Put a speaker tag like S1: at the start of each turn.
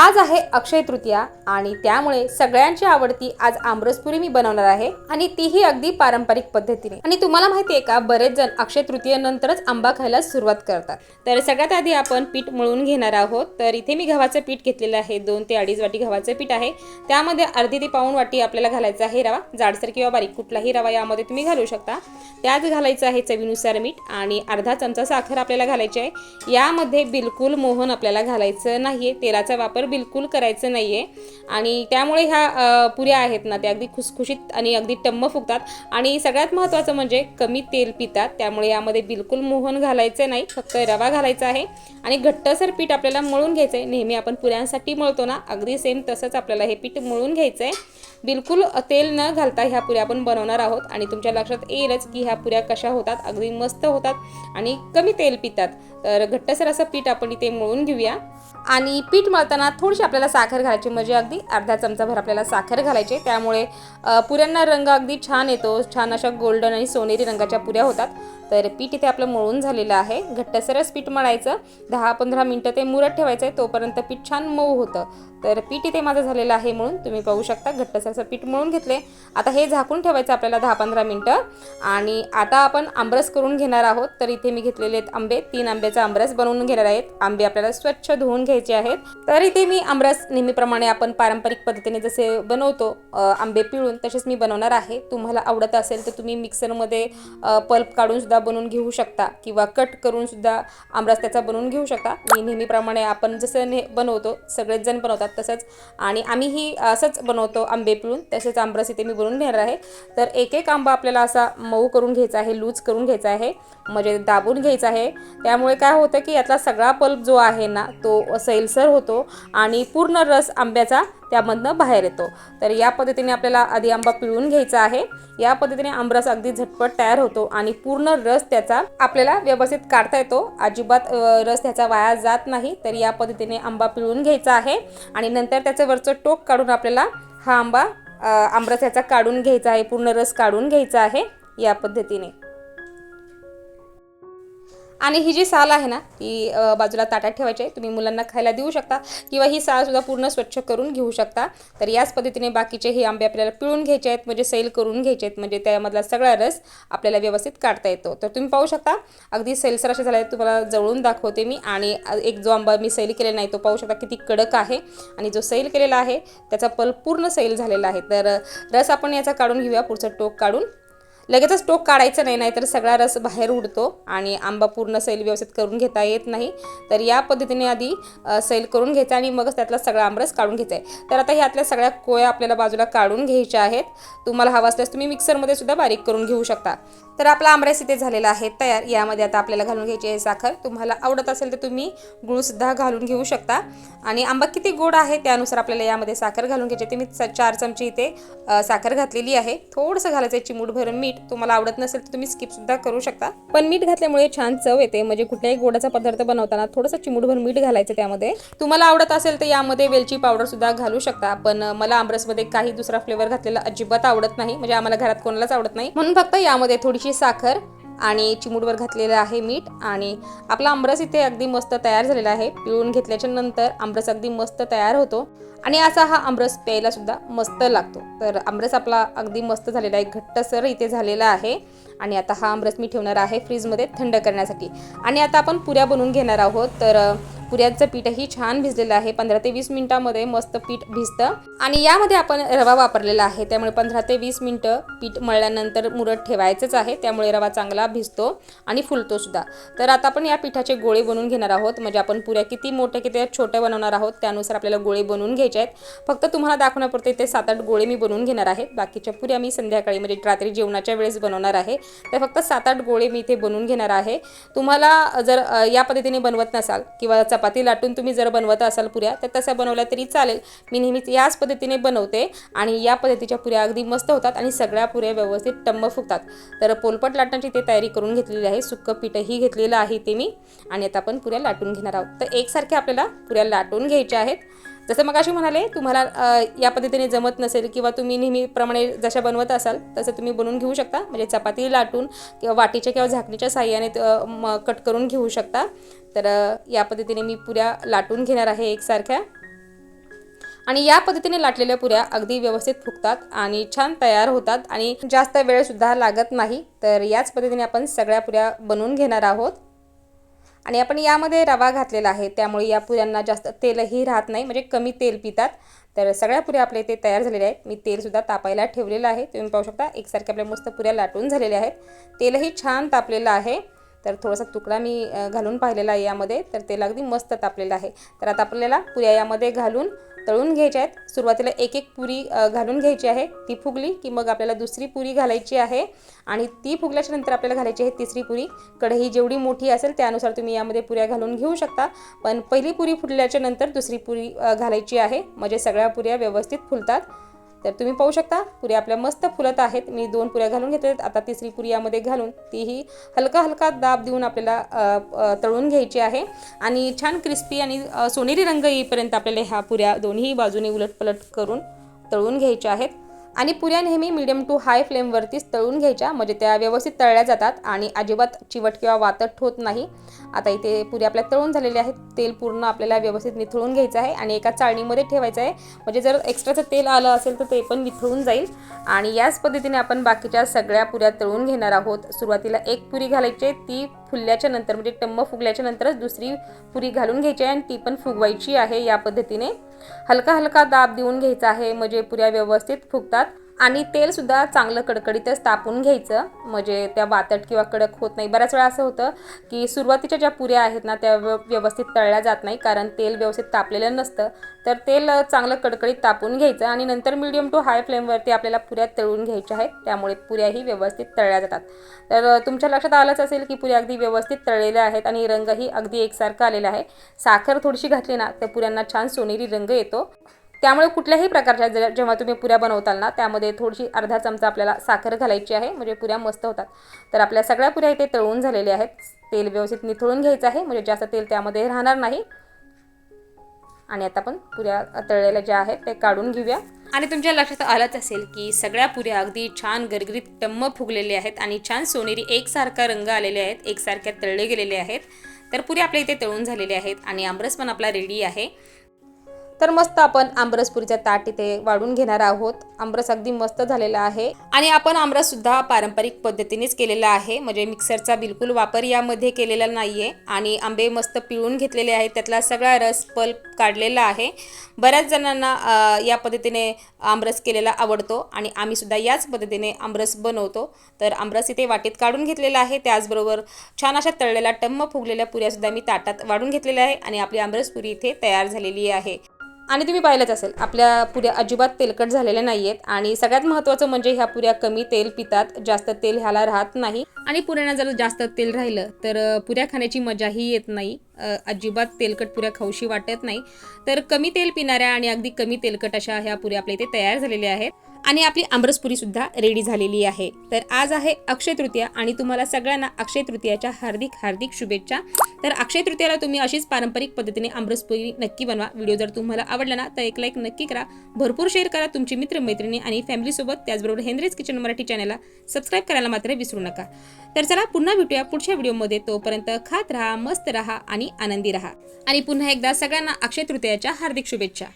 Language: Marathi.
S1: आज आहे अक्षय तृतीया आणि त्यामुळे सगळ्यांची आवडती आज आमरसपुरी मी बनवणार आहे आणि तीही अगदी पारंपरिक पद्धतीने. आणि तुम्हाला माहिती आहे का बरेच जण अक्षय तृतीयेनंतरच आंबा खायला सुरुवात करतात. तर सगळ्यात आधी आपण पीठ मळून घेणार आहोत. तर इथे मी गव्हाचं पीठ घेतलेलं आहे. दोन ते अडीच वाटी गव्हाचं पीठ आहे. त्यामध्ये अर्धी ते पाऊण वाटी आपल्याला घालायचा आहे रवा. जाडसर किंवा बारीक कुठलाही रवा यामध्ये तुम्ही घालू शकता. त्यात घालायचं आहे चवीनुसार मीठ आणि अर्धा चमचा साखर आपल्याला घालायची आहे. यामध्ये बिलकुल मोहन आपल्याला घालायचं नाहीये. तेलाचा वापर बिलकुल करायचं नाही आहे आणि त्यामुळे ह्या पुऱ्या आहेत ना त्या अगदी खुसखुशीत आणि अगदी टम्म फुगतात. आणि सगळ्यात महत्त्वाचं म्हणजे कमी तेल पितात. त्यामुळे यामध्ये बिलकुल मोहन घालायचं नाही फक्त रवा घालायचा आहे. आणि घट्टसर पीठ आपल्याला मळून घ्यायचं आहे नेहमी आपण पुऱ्यांसाठी मळतो ना अगदी सेम तसंच आपल्याला हे पीठ मळून घ्यायचं आहे बिलकुल तेल न घालता ह्या पुऱ्या आपण बनवणार आहोत आणि तुमच्या लक्षात येईलच की ह्या पुऱ्या कशा होतात अगदी मस्त होतात आणि कमी तेल पितात. तर घट्टसर असं पीठ आपण इथे मळून घेऊया. आणि पीठ मळताना थोडीशी आपल्याला साखर घालायची म्हणजे अगदी अर्धा चमचाभर आपल्याला साखर घालायची त्यामुळे पुऱ्यांना रंग अगदी छान येतो. छान अशा गोल्डन आणि सोनेरी रंगाच्या पुऱ्या होतात. तर पीठ इथे आपलं मळून झालेलं आहे. घट्टसरच पीठ मळायचं. दहा पंधरा मिनटं ते मुरत ठेवायचं आहे तोपर्यंत पीठ छान मऊ होतं. तर पीठ इथे माझं झालेलं आहे म्हणून तुम्ही पाहू शकता. घट्टसर असं पीठ मळून घेतले. आता हे झाकून ठेवायचं आपल्याला दहा पंधरा मिनटं. आणि आता आपण आंबरस करून घेणार आहोत. तर इथे मी घेतलेले आहेत आंबे. तीन आंब्याचा आंबरस बनवून घेणार आहेत. आंबे आपल्याला स्वच्छ धुवून घ्यायचे आहेत. तर इथे मी आंबरस नेहमीप्रमाणे आपण पारंपरिक पद्धतीने जसे बनवतो आंबे पिळून तसेच मी बनवणार आहे. तुम्हाला आवडत असेल तर तुम्ही मिक्सरमध्ये पल्प काढूनसुद्धा बनवून घेऊ शकता किंवा कट करूनसुद्धा आमरस त्याचा बनवून घेऊ शकता. मी नेहमीप्रमाणे आपण जसं ने बनवतो सगळेच जण बनवतात तसंच. आणि आम्हीही असंच बनवतो आंबे पिळून तसेच आमरस इथे मी बनवून घेणार आहे. तर एक एक आंबा आपल्याला असा मऊ करून घ्यायचा आहे लूज करून घ्यायचा आहे म्हणजे दाबून घ्यायचा आहे. त्यामुळे काय होतं की यातला सगळा पल्प जो आहे ना तो सैलसर होतो आणि पूर्ण रस आंब्याचा त्यामधनं बाहेर येतो. तर या पद्धतीने आपल्याला आधी आंबा पिळून घ्यायचा आहे. या पद्धतीने आंबरस अगदी झटपट तयार होतो आणि पूर्ण रस त्याचा आपल्याला व्यवस्थित काढता येतो. अजिबात रस त्याचा वाया जात नाही. तर या पद्धतीने आंबा पिळून घ्यायचा आहे आणि नंतर त्याचं वरचं टोक काढून आपल्याला हा आंबा अ, आंबरस याचा काढून घ्यायचा आहे. पूर्ण रस काढून घ्यायचा आहे या पद्धतीने. आणि ही जी साल आहे ना ती बाजूला ताटात ठेवायची आहे. तुम्ही मुलांना खायला देऊ शकता किंवा ही सालसुद्धा पूर्ण स्वच्छ करून घेऊ शकता. तर याच पद्धतीने बाकीचे हे आंबे आपल्याला पिळून घ्यायचे आहेत म्हणजे सैल करून घ्यायचे आहेत म्हणजे त्यामधला सगळा रस आपल्याला व्यवस्थित काढता येतो. तर तुम्ही पाहू शकता अगदी सैलसर असे झाले आहेत तुम्हाला जवळून दाखवते मी. आणि एक जो आंबा मी सैल केलेला नाही तो पाहू शकता किती कडक आहे. आणि जो सैल केलेला आहे त्याचा पल पूर्ण सैल झालेला आहे. तर रस आपण याचा काढून घेऊया पुढचं टोक काढून. लगेचच टोक काढायचं नाही नाहीतर सगळा रस बाहेर उडतो आणि आंबा पूर्ण सैल व्यवस्थित करून घेता येत नाही. तर या पद्धतीने आधी सैल करून घ्यायचा आणि मगच त्यातला सगळा आंबरस काढून घ्यायचा आहे. तर आता ह्यातल्या सगळ्या कोया आपल्याला बाजूला काढून घ्यायच्या आहेत. तुम्हाला हवा असल्यास तुम्ही मिक्सरमध्ये सुद्धा बारीक करून घेऊ शकता. तर आपला आंबरस इथे झालेला आहे तयार. यामध्ये आता आपल्याला घालून घ्यायची आहे साखर. तुम्हाला आवडत असेल तर तुम्ही गुळसुद्धा घालून घेऊ शकता. आणि आंबा किती गोड आहे त्यानुसार आपल्याला यामध्ये साखर घालून घ्यायची आहे. ते मी च- चार चमचे इथे साखर घातलेली आहे. थोडंसं घालायचं आहे भरून मीठ. तुम्हाला आवडत नसेल तर तुम्ही स्किप सुद्धा करू शकता. पण मीठ घातल्यामुळे छान चव येते. म्हणजे कुठल्याही गोडाचा पदार्थ बनवताना थोडंसं चिमूटभर मीठ घालायचं त्यामध्ये. तुम्हाला आवडत असेल तर यामध्ये वेलची पावडर सुद्धा घालू शकता. पण मला आमरसमध्ये काही दुसरा फ्लेवर घातलेला अजिबात आवडत नाही. म्हणजे आम्हाला घरात कोणालाच आवडत नाही. म्हणून फक्त यामध्ये थोडीशी साखर आणि चिमूटवर घातलेलं आहे मीठ आणि आपला आमरस इथे अगदी मस्त तयार झालेला आहे. पिळून घेतल्याच्या नंतर आमरस अगदी मस्त तयार होतो आणि असा हा आमरस प्यायला सुद्धा मस्त लागतो. तर आमरस आपला अगदी मस्त झालेला आहे घट्टसर इथे झालेला आहे आणि आता हा आमरस मी ठेवणार आहे फ्रीजमध्ये थंड करण्यासाठी. आणि आता आपण पुऱ्या बनवून घेणार आहोत. तर पुऱ्यांचं पीठही छान भिजलेलं आहे. पंधरा ते वीस मिनिटामध्ये मस्त पीठ भिजतं. आणि यामध्ये आपण रवा वापरलेला आहे. त्यामुळे पंधरा ते वीस मिनटं पीठ मळल्यानंतर मुरत ठेवायचंच आहे. त्यामुळे रवा चांगला भिजतो आणि फुलतो सुद्धा. तर आता आपण या पिठाचे गोळे बनवून घेणार आहोत. म्हणजे आपण पुऱ्या किती मोठ्या किती छोट्या बनवणार आहोत त्यानुसार आपल्याला गोळे बनवून घ्यायचे आहेत. फक्त तुम्हाला दाखवण्यापुरते ते सात आठ गोळे मी बनवून घेणार आहे. बाकीच्या पुऱ्या मी संध्याकाळी म्हणजे रात्री जेवणाच्या वेळेस बनवणार आहे. तर फक्त सात आठ गोळे मी इथे बनवून घेणार आहे. तुम्हाला जर या पद्धतीने बनवत नसाल किंवा चपाती लाटून तुम्ही जर बनवत असाल पुऱ्या तर तसं बनवल्या तरी चालेल. मी नेहमीच याच पद्धतीने बनवते आणि या पद्धतीच्या पुऱ्या अगदी मस्त होतात आणि सगळ्या पुऱ्या व्यवस्थित टम्म फुगतात. तर पोलपट लाटण्याची ते तयारी करून घेतलेली आहे. सुक्कं पीठही घेतलेलं आहे ते मी आणि आता आपण पुऱ्या लाटून घेणार आहोत. तर एकसारख्या आपल्याला पुऱ्या लाटून घ्यायच्या आहेत. जसं मग अशी म्हणाले तुम्हाला या पद्धतीने जमत नसेल किंवा तुम्ही नेहमीप्रमाणे जशा बनवत असाल तसं तुम्ही बनवून घेऊ शकता. म्हणजे चपाती लाटून किंवा वाटीच्या किंवा झाकणीच्या साह्याने म- कट करून घेऊ शकता. तर या पद्धतीने मी पुऱ्या लाटून घेणार आहे एकसारख्या. आणि या पद्धतीने लाटलेल्या पुऱ्या अगदी व्यवस्थित फुगतात आणि छान तयार होतात आणि जास्त वेळसुद्धा लागत नाही. तर याच पद्धतीने आपण सगळ्या पुऱ्या बनवून घेणार आहोत. आणि आपण यामध्ये रवा घातलेला आहे त्यामुळे या पुऱ्यांना जास्त तेलही राहत नाही म्हणजे कमी तेल पितात. तर सगळ्या पुऱ्या आपल्या इथे तयार झालेल्या आहेत. मी तेलसुद्धा तापायला ठेवलेलं आहे. तुम्ही पाहू शकता एकसारख्या आपल्या मस्त पुऱ्या लाटून झालेल्या आहेत. तेलही छान तापलेलं आहे. तर थोडासा तुकडा मी घालून पाहिलेला आहे यामध्ये. तर तेल अगदी मस्त तापलेलं आहे. तर आता आपल्याला पुऱ्या यामध्ये घालून तळून घ्यायच्या आहेत. सुरुवातीला एक एक पुरी घालून घ्यायची आहे. ती फुगली की मग आपल्याला दुसरी पुरी घालायची आहे. आणि ती फुगल्याच्या नंतर आपल्याला घालायची आहे तिसरी पुरी. कढई जेवढी मोठी असेल त्यानुसार तुम्ही यामध्ये पुऱ्या घालून घेऊ शकता. पण पहिली पुरी फुटल्याच्या नंतर दुसरी पुरी घालायची आहे. म्हणजे सगळ्या पुऱ्या व्यवस्थित फुलतात. तर तुम्ही पाहू शकता पुऱ्या आपल्या मस्त फुलत आहेत. मी दोन पुऱ्या घालून घेतले आहेत. आता तिसरी पुरी यामध्ये घालून तीही हलका हलका दाब देऊन आपल्याला तळून घ्यायची आहे. आणि छान क्रिस्पी आणि सोनेरी रंग येईपर्यंत आपल्याला ह्या पुऱ्या दोन्ही बाजूने उलटपलट करून तळून घ्यायच्या आहेत. आणि पुऱ्या नेहमी मिडियम टू हाय फ्लेमवरतीच तळून घ्यायच्या. म्हणजे त्या व्यवस्थित तळल्या जातात आणि अजिबात चिवट किंवा वातट होत नाही. आता इथे पुऱ्या आपल्या तळून झालेल्या आहेत. तेल पूर्ण आपल्याला व्यवस्थित निथळून घ्यायचं आहे आणि एका चाळणीमध्ये ठेवायचं आहे. म्हणजे जर एक्स्ट्राचं तेल आलं असेल तर ते पण निथळून जाईल. आणि याच पद्धतीने आपण बाकीच्या सगळ्या पुऱ्या तळून घेणार आहोत. सुरुवातीला एक पुरी घालायची आहे. ती फुलल्याच्या नंतर म्हणजे टम्म फुगल्याच्या नंतरच दुसरी पुरी घालून घ्यायची आहे आणि ती पण फुगवायची आहे या पद्धतीने. हलका हलका दाब देऊन घ्यायचा आहे. म्हणजे पुऱ्या व्यवस्थित फुगतात. आणि तेलसुद्धा चांगलं कडकडीतच तापून घ्यायचं. म्हणजे त्या वातट किंवा कडक होत नाही. बऱ्याच वेळा असं होतं की सुरुवातीच्या ज्या पुऱ्या आहेत ना त्या व्यवस्थित तळल्या जात नाही. कारण तेल व्यवस्थित तापलेलं नसतं. तर तेल चांगलं कडकडीत तापून घ्यायचं आणि नंतर मीडियम टू हाय फ्लेमवरती आपल्याला पुऱ्या तळून घ्यायच्या आहेत. त्यामुळे पुऱ्याही व्यवस्थित तळल्या जातात. तर तुमच्या लक्षात आलंच असेल की पुऱ्या अगदी व्यवस्थित तळलेल्या आहेत आणि रंगही अगदी एकसारखा आलेला आहे. साखर थोडीशी घातली ना तर पुऱ्यांना छान सोनेरी रंग येतो. त्यामुळे कुठल्याही प्रकारच्या जेव्हा तुम्ही पुऱ्या बनवताल ना त्यामध्ये थोडीशी अर्धा चमचा आपल्याला साखर घालायची आहे म्हणजे पुऱ्या मस्त होतात. तर आपल्या सगळ्या पुऱ्या इथे तळून झालेल्या आहेत. तेल व्यवस्थित निथळून घ्यायचं आहे म्हणजे जास्त तेल त्यामध्ये राहणार नाही. आणि आता आपण पुऱ्या तळलेल्या ज्या आहेत ते काढून घेऊया. आणि तुमच्या लक्षात आलंच असेल की सगळ्या पुऱ्या अगदी छान गरगरीत टम्म फुगलेल्या आहेत आणि छान सोनेरी एकसारखा रंग आलेले आहेत एकसारख्या तळले गेलेले आहेत. तर पुऱ्या आपल्या इथे तळून झालेल्या आहेत आणि आमरस पण आपला रेडी आहे. तर मस्त आपण आमरसपुरीचा ताट इथे वाढून घेणार आहोत. आमरस अगदी मस्त झालेला आहे. आणि आपण आमरस सुद्धा पारंपरिक पद्धतीनेच केलेला आहे. म्हणजे मिक्सरचा बिलकुल वापर यामध्ये केलेला नाहीये. आणि आंबे मस्त पिळून घेतलेले आहेत. त्यातला सगळा रस पल्प काढलेला आहे. बऱ्याच जणांना या पद्धतीने आमरस केलेला आवडतो. आणि आम्ही सुद्धा याच पद्धतीने आमरस बनवतो. तर आमरस इथे वाटीत काढून घेतलेला आहे. त्याचबरोबर छान अशा तळलेल्या टम्म फुगलेल्या पुऱ्यासुद्धा मी ताटात वाढून घेतलेल्या आहे. आणि आपली आमरस पुरी इथे तयार झालेली आहे. आणि तुम्ही पाहिलंच असेल आपल्या पुऱ्या अजिबात तेलकट झालेल्या नाही आहेत आणि सगळ्यात महत्त्वाचं म्हणजे ह्या पुऱ्या कमी तेल पितात जास्त तेल ह्याला राहत नाही. आणि पुऱ्यांना जर जास्त तेल राहिलं तर पुऱ्या खाण्याची मजाही येत नाही. अजिबात तेलकट पुऱ्या खाऊशी वाटत नाही. तर कमी तेल पिणाऱ्या आणि अगदी कमी तेलकट अशा ह्या पुऱ्या आपल्या इथे तयार झालेल्या आहेत. आणि आपली आमरसपुरीसुद्धा रेडी झालेली आहे. तर आज आहे अक्षय तृतीया आणि तुम्हाला सगळ्यांना अक्षय तृतीयाच्या हार्दिक हार्दिक शुभेच्छा. तर अक्षय तृतीयाला तुम्ही अशीच पारंपरिक पद्धतीने आमरसपुरी नक्की बनवा. व्हिडिओ जर तुम्हाला आवडला ना तर एक लाईक नक्की करा. भरपूर शेअर करा तुमची मित्रमैत्रिणी आणि फॅमिलीसोबत त्याचबरोबर हेनरीज किचन मराठी चॅनलला सबस्क्राईब करायला मात्र विसरू नका. तर चला पुन्हा भेटूया पुढच्या व्हिडिओमध्ये तोपर्यंत खात राहा मस्त राहा आणि आनंदी राहा. आणि पुन्हा एकदा सगळ्यांना अक्षय तृतीयाच्या हार्दिक शुभेच्छा.